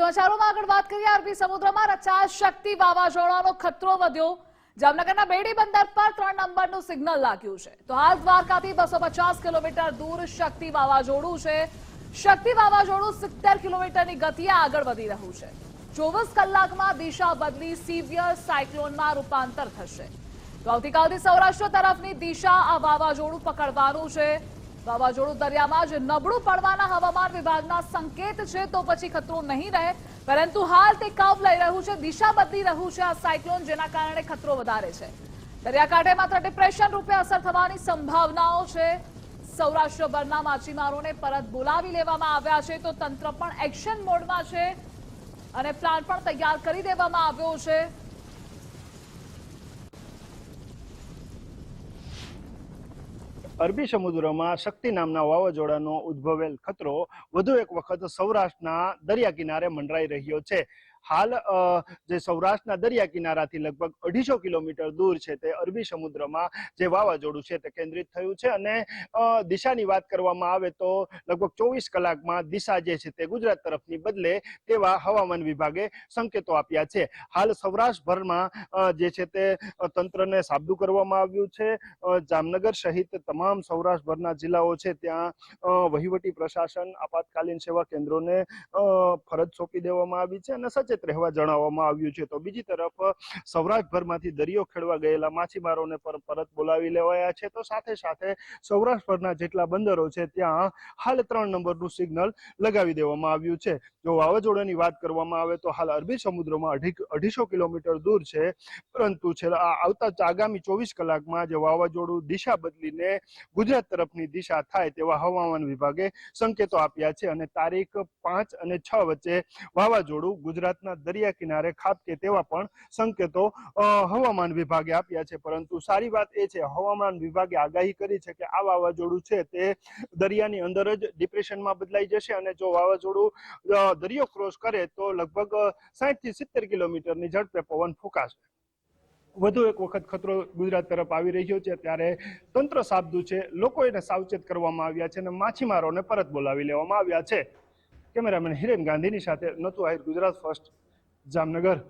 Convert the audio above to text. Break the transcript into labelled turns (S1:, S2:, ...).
S1: સમાચારોમાં આગળ વાત કરીએ અરબી સમુદ્રમાં રચાયેલ શક્તિ વાવાઝોડાનો ખતરો વધ્યો. જામનગરના બેડી બંદર પર ત્રણ નંબરનું સિગ્નલ લાગ્યું છે. તો હાલ દ્વારકાથી બસો કિલોમીટર દૂર શક્તિ વાવાઝોડું છે. શક્તિ વાવાઝોડું સિત્તેર કિલોમીટરની ગતિએ આગળ વધી રહ્યું છે. ચોવીસ કલાકમાં દિશા બદલી સિવિયર સાયક્લોનમાં રૂપાંતર થશે. તો આવતીકાલથી સૌરાષ્ટ્ર તરફની દિશા આ વાવાઝોડું પકડવાનું છે. વાવાઝોડું દરિયામાં જ નબળું પડવાના હવામાન વિભાગના સંકેત છે તો પછી ખતરો નહીં રહે. પરંતુ હાલ તે કવ લઈ રહ્યું છે, દિશા બદલી રહ્યું છે આ સાયક્લોન જેના કારણે ખતરો વધારે છે. દરિયાકાંઠે માત્ર ડિપ્રેશન રૂપે અસર થવાની સંભાવનાઓ છે. સૌરાષ્ટ્રભરના માછીમારોને પરત બોલાવી લેવામાં આવ્યા છે તો તંત્ર પણ એક્શન મોડમાં છે અને પ્લાન પણ તૈયાર કરી દેવામાં આવ્યો છે.
S2: અરબી સમુદ્રમાં શક્તિ નામના વાવાઝોડાનો ઉદ્ભવેલ ખતરો વધુ એક વખત સૌરાષ્ટ્રના દરિયા કિનારે મંડરાઈ રહ્યો છે. હાલ જે સૌરાષ્ટ્રના દરિયા કિનારાથી લગભગ અઢીસો કિલોમીટર દૂર છે તે અરબી સમુદ્રમાં જે વાવાઝોડું છે તે કેન્દ્રિત થયું છે અને દિશાની વાત કરવામાં આવે તો લગભગ ચોવીસ કલાકમાં દિશા જે છે તે ગુજરાત તરફની બદલે તેવા હવામાન વિભાગે સંકેતો આપ્યા છે. હાલ સૌરાષ્ટ્રભરમાં જે છે તે તંત્રને સાબદું કરવામાં આવ્યું છે. જામનગર સહિત તમામ સૌરાષ્ટ્રભરના જિલ્લાઓ છે ત્યાં વહીવટી પ્રશાસન આપાતકાલીન સેવા કેન્દ્રોને ફરજ સોંપી દેવામાં આવી છે અને સચેત રહેવા જણાવવામાં આવ્યું છે. તો બીજી તરફ, સૌરાષ્ટ્રભરમાંથી દરિયો ખેડવા ગયેલા માછીમારોને પણ પરત બોલાવી લેવાયા છે. તો સાથે સાથે સૌરાષ્ટ્રભરના જેટલા બંદરો છે, ત્યાં હાલ ત્રણ નંબરનું સિગ્નલ લગાવી દેવામાં આવ્યું છે. જો વાવાઝોડાની વાત કરવામાં આવે, તો હાલ અરબી સમુદ્રમાં અઢી, અઢીસો કિલોમીટર દૂર છે. પરંતુ છેલ્લા આવતા આગામી ચોવીસ કલાકમાં જે વાવાઝોડું દિશા બદલીને ગુજરાત તરફની દિશા થાય તેવા હવામાન વિભાગે સંકેતો આપ્યા છે. અને તારીખ પાંચ અને છ વચ્ચે વાવાઝોડું ગુજરાતના દરિયા કિનારે ખાબકે તેવા પણ સંકેતો હવામાન વિભાગે આપ્યા છે. પરંતુ સારી વાત એ છે, હવામાન વિભાગે આગાહી કરી છે કે આ વાવાઝોડું છે તે દરિયાની અંદર જ ડિપ્રેશનમાં બદલાઈ જશે અને જો વાવાઝોડું દરિયો ક્રોસ કરે તો લગભગ સાઠથી સિત્તેર કિલોમીટરની ઝડપે પવન ફૂંકાશે. વધુ એક વખત ખતરો ગુજરાત તરફ આવી રહ્યો છે ત્યારે તંત્ર સાબદું છે. લોકો એને સાવચેત કરવામાં આવ્યા છે અને માછીમારોને પરત બોલાવી લેવામાં આવ્યા છે. કેમેરામેન હિરેન ગાંધીની સાથે નતુ આહિર ગુજરાત ફર્સ્ટ જામનગર.